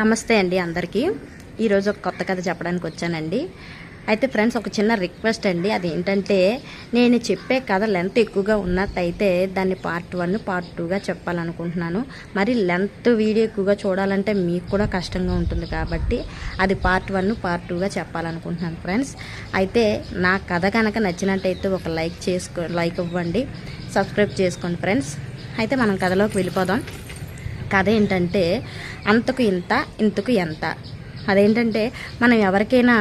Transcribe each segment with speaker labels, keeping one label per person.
Speaker 1: నమస్తే అండి అందరికీ. ఈరోజు ఒక కొత్త కథ చెప్పడానికి వచ్చానండి. అయితే ఫ్రెండ్స్ ఒక చిన్న రిక్వెస్ట్ అండి. అది ఏంటంటే నేను చెప్పే కథ లెంత్ ఎక్కువగా ఉన్నట్టయితే దాన్ని పార్ట్ వన్ పార్ట్ టూగా చెప్పాలనుకుంటున్నాను. మరి లెంత్ వీడియో ఎక్కువగా చూడాలంటే మీకు కూడా కష్టంగా ఉంటుంది కాబట్టి అది పార్ట్ వన్ పార్ట్ టూగా చెప్పాలనుకుంటున్నాను ఫ్రెండ్స్. అయితే నా కథ కనుక నచ్చినట్టయితే ఒక లైక్ చేసుకో లైక్ ఇవ్వండి. సబ్స్క్రైబ్ చేసుకోండి ఫ్రెండ్స్. అయితే మనం కథలోకి వెళ్ళిపోదాం. కథ ఏంటంటే అంతకు ఇంత ఇంతకు ఎంత. అదేంటంటే మనం ఎవరికైనా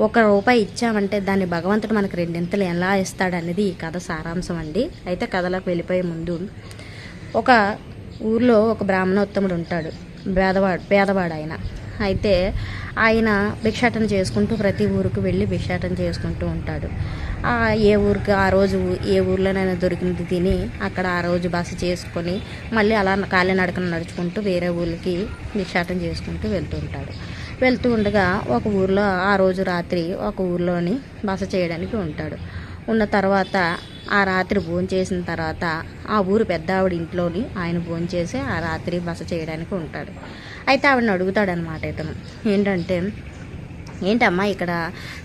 Speaker 1: ఒక రూపాయి ఇచ్చామంటే దాన్ని భగవంతుడు మనకు రెండింతలు ఎలా ఇస్తాడనేది ఈ కథ సారాంశం అండి. అయితే కథలోకి వెళ్ళిపోయే ముందు ఒక ఊర్లో ఒక బ్రాహ్మణోత్తముడు ఉంటాడు. పేదవాడు పేదవాడు ఆయన. అయితే ఆయన భిక్షాటన చేసుకుంటూ ప్రతి ఊరికి వెళ్ళి భిక్షాటన చేసుకుంటూ ఉంటాడు. ఏ ఊరికి ఆ రోజు ఏ ఊర్లోనైనా దొరికినది తిని అక్కడ ఆ రోజు బస చేసుకొని మళ్ళీ అలా కాలినడకన నడుచుకుంటూ వేరే ఊరికి భిక్షాటన చేసుకుంటూ వెళ్తూ ఉంటాడు. వెళ్తూ ఉండగా ఒక ఊర్లో ఆ రోజు రాత్రి ఒక ఊర్లోని బస చేయడానికి ఉంటాడు. ఉన్న తర్వాత ఆ రాత్రి భోంచేసిన తర్వాత ఆ ఊరు పెద్ద ఆవిడ ఇంట్లోని ఆయన భోంచేసి ఆ రాత్రి బస చేయడానికి ఉంటాడు. అయితే ఆవిడని అడుగుతాడనమాట ఇతను. ఏంటంటే ఏంటమ్మా ఇక్కడ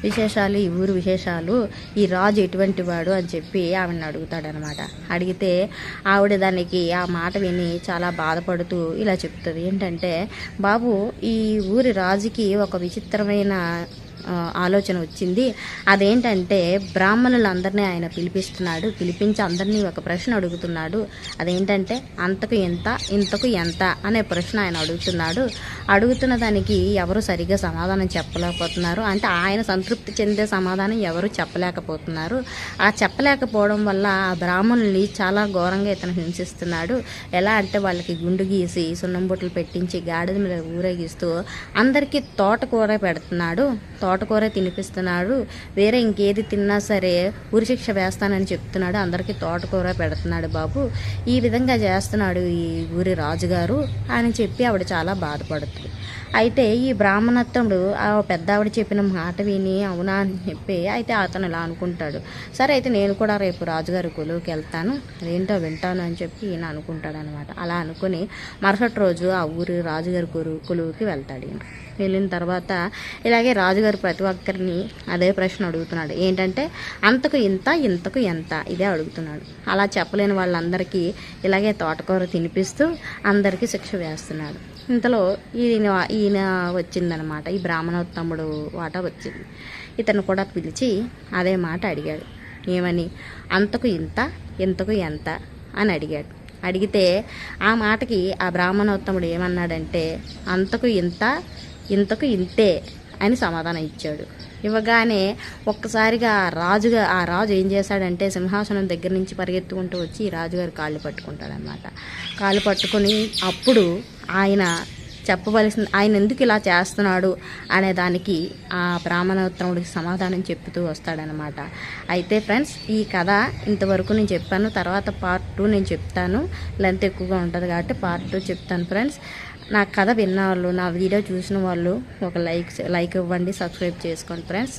Speaker 1: విశేషాలు ఈ ఊరు విశేషాలు ఈ రాజు ఎటువంటి వాడు? అని చెప్పి ఆవిడని అడుగుతాడనమాట అడిగితే ఆవిడ దానికి ఆ మాట విని చాలా బాధపడుతూ ఇలా చెప్తుంది. ఏంటంటే బాబు ఈ ఊరి రాజుకి ఒక విచిత్రమైన ఆలోచన వచ్చింది. అదేంటంటే బ్రాహ్మణులందరినీ ఆయన పిలిపిస్తున్నాడు. పిలిపించి అందరినీ ఒక ప్రశ్న అడుగుతున్నాడు. అదేంటంటే అంతకు ఎంత ఇంతకు ఎంత అనే ప్రశ్న ఆయన అడుగుతున్నాడు. అడుగుతున్న దానికి ఎవరు సరిగ్గా సమాధానం చెప్పలేకపోతున్నారు. అంటే ఆయన సంతృప్తి చెందే సమాధానం ఎవరు చెప్పలేకపోతున్నారు. ఆ చెప్పలేకపోవడం వల్ల ఆ బ్రాహ్మణుల్ని చాలా ఘోరంగా ఇతను హింసిస్తున్నాడు. ఎలా అంటే వాళ్ళకి గుండు గీసి సున్నం బుట్టలు పెట్టించి గాడిద మీద ఊరేగిస్తూ అందరికీ తోటకూర పెడుతున్నాడు. తోట తోటకూర తినిపిస్తున్నాడు. వేరే ఇంకేది తిన్నా సరే ఉరిశిక్ష వేస్తానని చెప్తున్నాడు. అందరికీ తోటకూర పెడుతున్నాడు బాబు. ఈ విధంగా చేస్తున్నాడు ఈ ఊరి రాజుగారు అని చెప్పి ఆవిడ చాలా బాధపడుతుంది. అయితే ఈ బ్రాహ్మణత్వముడు ఆ పెద్ద ఆవిడ చెప్పిన మాట విని అవునా అని చెప్పి అయితే అతను ఇలా అనుకుంటాడు. సరే అయితే నేను కూడా రేపు రాజుగారి కొలువుకి వెళ్తాను. అదేంటో వింటాను అని చెప్పి ఈయన అనుకుంటాడు అనమాట అలా అనుకుని మరుసటి రోజు ఆ ఊరి రాజుగారి కొలు కొలువుకి వెళ్తాడు ఈయన. వెళ్ళిన తర్వాత ఇలాగే రాజుగారు ప్రతి ఒక్కరిని అదే ప్రశ్న అడుగుతున్నాడు. ఏంటంటే అంతకు ఇంత ఇంతకు ఎంత? ఇదే అడుగుతున్నాడు. అలా చెప్పలేని వాళ్ళందరికీ ఇలాగే తోటకూర తినిపిస్తూ అందరికీ శిక్ష వేస్తున్నాడు. ఇంతలో ఈయన ఈయన వచ్చిందనమాట. ఈ బ్రాహ్మణోత్తముడు వాట వచ్చింది. ఇతను కూడా పిలిచి అదే మాట అడిగాడు. ఏమని? అంతకు ఇంత ఇంతకు ఎంత? అని అడిగాడు. అడిగితే ఆ మాటకి ఆ బ్రాహ్మణోత్తముడు ఏమన్నాడంటే అంతకు ఇంత ఇంతకు ఇంతే. అని సమాధానం ఇచ్చాడు. ఇవ్వగానే ఒక్కసారిగా ఆ రాజుగా ఆ రాజు ఏం చేశాడంటే సింహాసనం దగ్గర నుంచి పరిగెత్తుకుంటూ వచ్చి ఈ రాజుగారి కాళ్ళు పట్టుకుంటాడనమాట. కాళ్ళు పట్టుకొని అప్పుడు ఆయన చెప్పవలసిన ఆయన ఎందుకు ఇలా చేస్తున్నాడు అనే దానికి ఆ బ్రాహ్మణోత్తముడికి సమాధానం చెప్తూ వస్తాడనమాట. అయితే ఫ్రెండ్స్ ఈ కథ ఇంతవరకు నేను చెప్పాను. తర్వాత పార్ట్ టూ నేను చెప్తాను. లెంత్ ఎక్కువగా ఉంటుంది కాబట్టి పార్ట్ టూ చెప్తాను ఫ్రెండ్స్. నా కథ విన్న వాళ్ళు నా వీడియో చూసిన వాళ్ళు ఒక లైక్ లైక్ ఇవ్వండి సబ్స్క్రైబ్ చేసుకోండి ఫ్రెండ్స్.